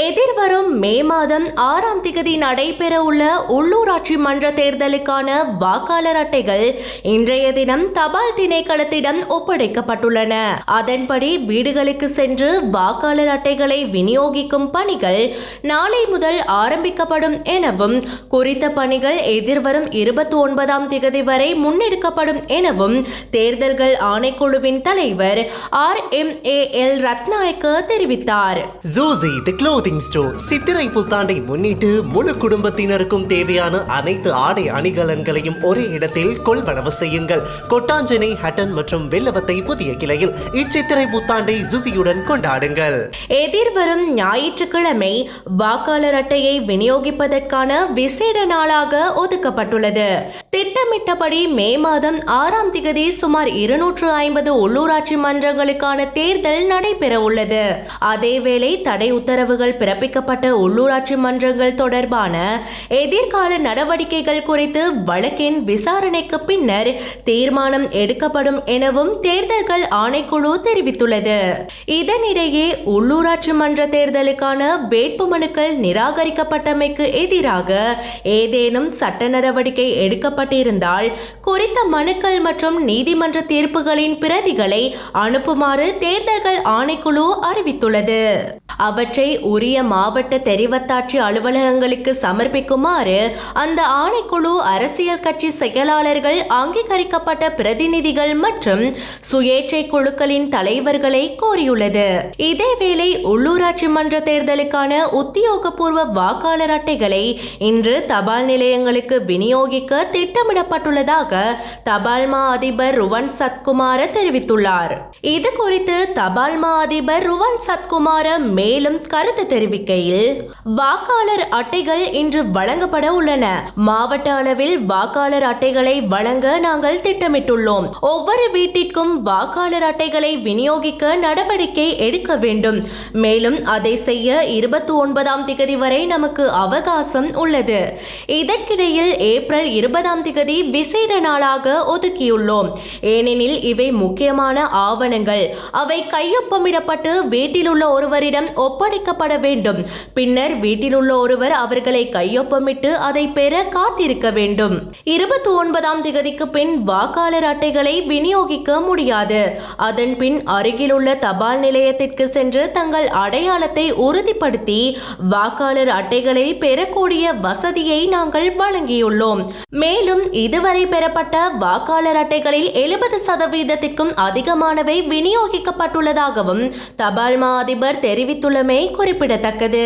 எதிர்வரும் மே மாதம் ஆறாம் திகதி நடைபெற உள்ள உள்ளூராட்சி மன்ற தேர்தலுக்கான வாக்காளர் அட்டைகள் இன்றைய தினம் தபால் திணைக்களத்திடம் ஒப்படைக்கப்பட்டுள்ளன. அதன்படி வீடுகளுக்கு சென்று வாக்காளர் அட்டைகளை விநியோகிக்கும் பணிகள் நாளை முதல் ஆரம்பிக்கப்படும் எனவும் குறித்த பணிகள் எதிர்வரும் இருபத்தி ஒன்பதாம் திகதி வரை முன்னெடுக்கப்படும் எனவும் தேர்தல்கள் ஆணைக்குழுவின் தலைவர் R M A L Rathnayake தெரிவித்தார். Juicy the clothing store Chithirai புத்தாண்டை முன்னிட்டு முழு குடும்பத்தினருக்கும் தேவையான அனைத்து ஆடை அணிகலன்களையும் ஒரே இடத்தில் கொள்வனவு செய்யுங்கள். கொட்டாஞ்சனை ஹட்டன் மற்றும் வெள்ளவத்தை புதிய கிளையில் இச்சித்திரை புத்தாண்டை ஜூசியுடன் கொண்டாடுங்கள். எதிர்வரும் ஞாயிற்றுக்கிழமை வாக்காளர் அட்டையை விநியோகிப்பதற்கான விசேட நாளாக ஒதுக்கப்பட்டுள்ளது. திட்டமிட்டபடி மே மாதம் ஆறாம் திகதி சுமார் இருநூற்று ஐம்பது உள்ளூராட்சி மன்றங்களுக்கான தேர்தல் நடைபெற உள்ளது அதேவேளை தடை உத்தரவுகள் பிறப்பிக்கப்பட்ட உள்ளூராட்சி மன்றங்கள் தொடர்பான எதிர்கால நடவடிக்கைகள் குறித்து வழக்கின் விசாரணைக்கு பின்னர் தீர்மானம் எடுக்கப்படும் எனவும் தேர்தல்கள் ஆணைக்குழு தெரிவித்துள்ளது. இதனிடையே உள்ளூராட்சி மன்ற தேர்தலுக்கான வேட்புமனுக்கள் நிராகரிக்கப்பட்டமைக்கு எதிராக ஏதேனும் சட்ட நடவடிக்கை இருந்தால் குறித்த மனுக்கள் மற்றும் நீதிமன்ற தீர்ப்புகளின் பிரதிகளை அனுப்புமாறு தேர்தல்கள் ஆணைக்குழு அறிவித்துள்ளது. அவற்றை உரிய மாவட்ட தெரிவத்தாட்சி அலுவலகங்களுக்கு சமர்ப்பிக்குமாறு அந்த ஆணைக்குழு அரசியல் கட்சி செயலாளர்கள் அங்கீகரிக்கப்பட்ட பிரதிநிதிகள் மற்றும் சுயேட்சை குழுக்களின் தலைவர்களை கோரியுள்ளது. இதேவேளை உள்ளூராட்சி மன்ற தேர்தலுக்கான உத்தியோகபூர்வ வாக்காளர் அட்டைகளை இன்று தபால் நிலையங்களுக்கு விநியோகிக்க திட்டமிடப்பட்டுள்ளதாக தபால் மா அதிபர் ருவன் சத்குமார தெரிவித்துள்ளார். இது குறித்து தபால் மா அதிபர் ருவன் சத்குமார மே மேலும் கருத்து தெரிவிக்கையில் வாக்காளர் அட்டைகள் இன்று வழங்கப்பட உள்ளன. மாவட்ட அளவில் வாக்காளர் அட்டைகளை வழங்க நாங்கள் திட்டமிட்டுள்ளோம். ஒவ்வொரு வீட்டிற்கும் வாக்காளர் அட்டைகளை விநியோகிக்க நடவடிக்கை எடுக்க வேண்டும். மேலும் அதை செய்ய இருபத்தி ஒன்பதாம் திகதி வரை நமக்கு அவகாசம் உள்ளது. இதற்கிடையில் ஏப்ரல் இருபதாம் திகதி விசேட நாளாக ஒதுக்கியுள்ளோம். ஏனெனில் இவை முக்கியமான ஆவணங்கள். அவை கையொப்பமிடப்பட்டு வீட்டில் உள்ள ஒருவரிடம் ஒப்படைக்கப்பட வேண்டும். பின்னர் வீட்டில் உள்ள ஒருவர் அவர்களை கையொப்பமிட்டு அதை பெற காத்திருக்க வேண்டும். இருபத்தி ஒன்பதாம் திகதிக்கு பின் வாக்காளர் அட்டைகளை விநியோகிக்க முடியாது. அதன் பின் அருகிலுள்ள தபால் நிலையத்திற்கு சென்று தங்கள் அடையாளத்தை உறுதிப்படுத்தி வாக்காளர் அட்டைகளை பெறக்கூடிய வசதியை நாங்கள் வழங்கியுள்ளோம். மேலும் இதுவரை பெறப்பட்ட வாக்காளர் அட்டைகளில் எழுபது சதவீதத்திற்கும் அதிகமானவை விநியோகிக்கப்பட்டுள்ளதாகவும் தபால் மா அதிபர் தெரிவித்துள்ளமை குறிப்பிடத்தக்கது.